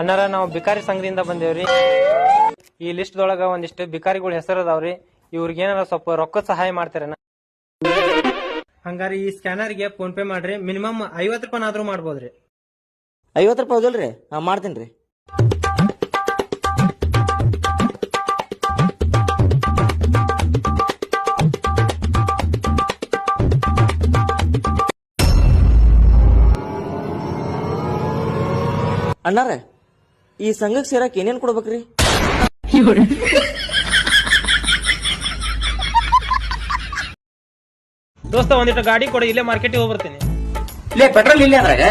ಅಣ್ಣಾರ ನಾವು ಬಿಕಾರಿ ಸಂಘದಿಂದ ಬಂದೇವ್ರಿ. ಈ ಲಿಸ್ಟ್ ದೊಳಗ ಒಂದಿಷ್ಟು ಬಿಕಾರಿಗಳ ಹೆಸರು ಅದಾವ್ರಿ ಇವ್ರಿಗೆ ಏನಾರ ಸ್ವಲ್ಪ ರೊಕ್ಕ ಸಹಾಯ ಮಾಡ್ತಾರೇನ ಹಂಗಾರಿ ಈ ಸ್ಕ್ಯಾನರ್ಗೆ ಫೋನ್ ಪೇ ಮಾಡ್ರಿ. ಮಿನಿಮಮ್ ಐವತ್ತು ರೂಪಾಯಿನಾದ್ರೂ ಮಾಡ್ಬೋದ್ರಿ. ಐವತ್ತು ರೂಪಾಯಿ ಹೌದಲ್ರಿ? ನಾ ಮಾಡ್ತೀನಿ ರೀ ಅಣ್ಣಾರ? ಈ ಸಂಘಕ್ಕೆ ಸೇರಕ್ ಏನೇನ್ ಕೊಡ್ಬೇಕ್ರಿ? ದೋಸ್ತ ಒಂದಿಟ್ಟು ಗಾಡಿ ಕೊಡಿ ಇಲ್ಲೇ ಮಾರ್ಕೆಟ್ ಹೋಗಿ ಬರ್ತೀನಿ. ಲೇ ಪೆಟ್ರೋಲ್ ಇಲ್ಲೇ ಅದ್ರಾಗ?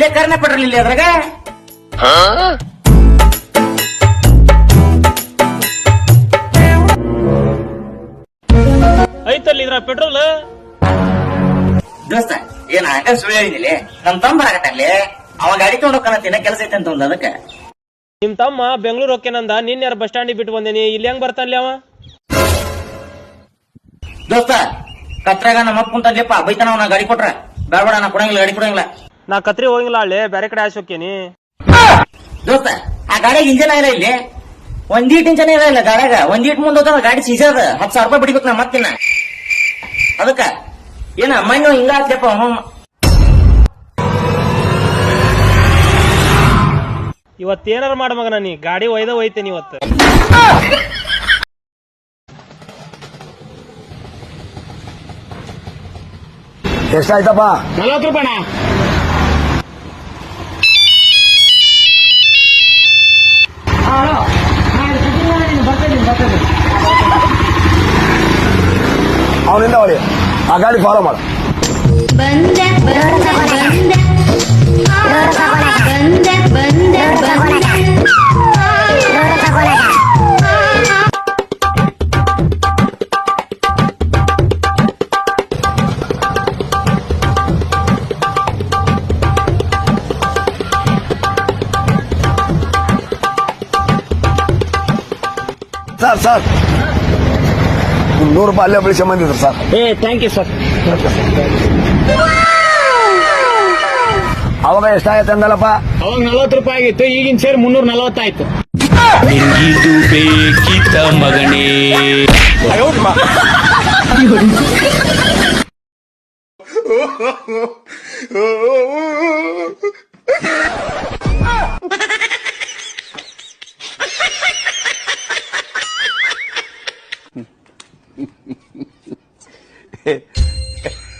ಲೇ ಕರ್ನ ಪೆಟ್ರೋಲ್ ಇಲ್ಲೇ ಅದ್ರಾಗ? ಐತಲ್ಲಿ ಇದ್ರ ಪೆಟ್ರೋಲ್ ದೋಸ್ತ ಏನ್ ಹಾಕ ಸುಳ್ಳು ಹೇಳಿದಿಲ್ಲ ನಮ್ ಬರಾಕತ್ತಲ್ಲಿ ಅವ ಗಾಡಿ ತಗೊಂಡ್ ಹೋಗ್ತಾನ ಕೆಲಸ ಐತೆ ಅಂತ ಒಂದು ಅದಕ್ಕೆ. ನಿಮ್ ತಮ್ಮ ಬೆಂಗಳೂರು ಹೋಗ್ಯನಂದ ನಿನ್ನೆ ಯಾರು ಬಸ್ ಸ್ಟ್ಯಾಂಡಿಗೆ ಬಿಟ್ಟು ಬಂದೇನಿ ಇಲ್ಲಿ ಹೆಂಗ್ ಬರ್ತಾನಲ್ಲಿ ಅವ? ದೋಸ್ತ ಕತ್ರಾಗ ನಮ್ಮ ಅಪ್ಪ ಕುಂತಲ್ಲಿಪ್ಪ ಬೈತಾನ ಅವ್ನ ಗಾಡಿ ಕೊಟ್ರ. ಬೇಡ ನಾ ಕೊಡಂಗಿಲ್ಲ ಗಾಡಿ ಕೊಡಂಗಿಲ್ಲ. ನಾ ಕತ್ರಿ ಹೋಗಿಲ್ಲ ಅಲ್ಲಿ ಬೇರೆ ಕಡೆ ಆಸೆ ಹೋಕೇನಿ ದೋಸ್ತ ಆ ಗಾಡಿಯಾಗ ಇಂಜನ್ ಇಲ್ಲ? ಇಲ್ಲಿ ಒಂದೀಟ್ ಇಂಜನ್ ಇಲ್ಲ ಇಲ್ಲ ಗಾಡ್ಯಾಗ. ಒಂದೀಟ್ ಮುಂದೆ ಹೋದ ಗಾಡಿ ಸೀಸದ ಹತ್ತು ಸಾವಿರ ರೂಪಾಯಿ ಬಿಡ್ಬೇಕು ನಾ ಮತ್ತಿನ ಅದಕ್ಕ ಏನ ಮಣ್ಣು ಹಿಂಗ ಆತ್ಲೆಪ್ಪ ಹ್ಞೂ ಇವತ್ತೇನಾರ ಮಾಡ ಮಗನ ನೀ. ಗಾಡಿ ಒಯ್ದ ಒಯ್ತೇನೆ ಇವತ್ತು. ಎಷ್ಟಾಯ್ತಪ್ಪ? ನಲವತ್ತು ರೂಪಾಯಿ ಅವನಿಂದ ಅವಳಿ ಆ ಗಾಡಿ ಫಾಲೋ ಮಾಡು. Sir sir. ನೂರು ರೂಪಾಯಿ ಅಲ್ಲೇ ಬೆಳಿಸಿ ಬಂದಿದ್ರು ಸರ್. ಏ ಥ್ಯಾಂಕ್ ಯು ಸರ್ ಅವಾಗ ಎಷ್ಟಾಗತ್ತೆ ಅಂದಲ್ಲಪ್ಪ? ಅವಾಗ ನಲವತ್ತು ರೂಪಾಯಿ ಆಗಿತ್ತು ಈಗಿನ ಸೇರಿ ಮುನ್ನೂರ ನಲವತ್ತಾಯ್ತು. ನಿಂಗಿದು ಬೇಕಿತ ಮಗನೇ.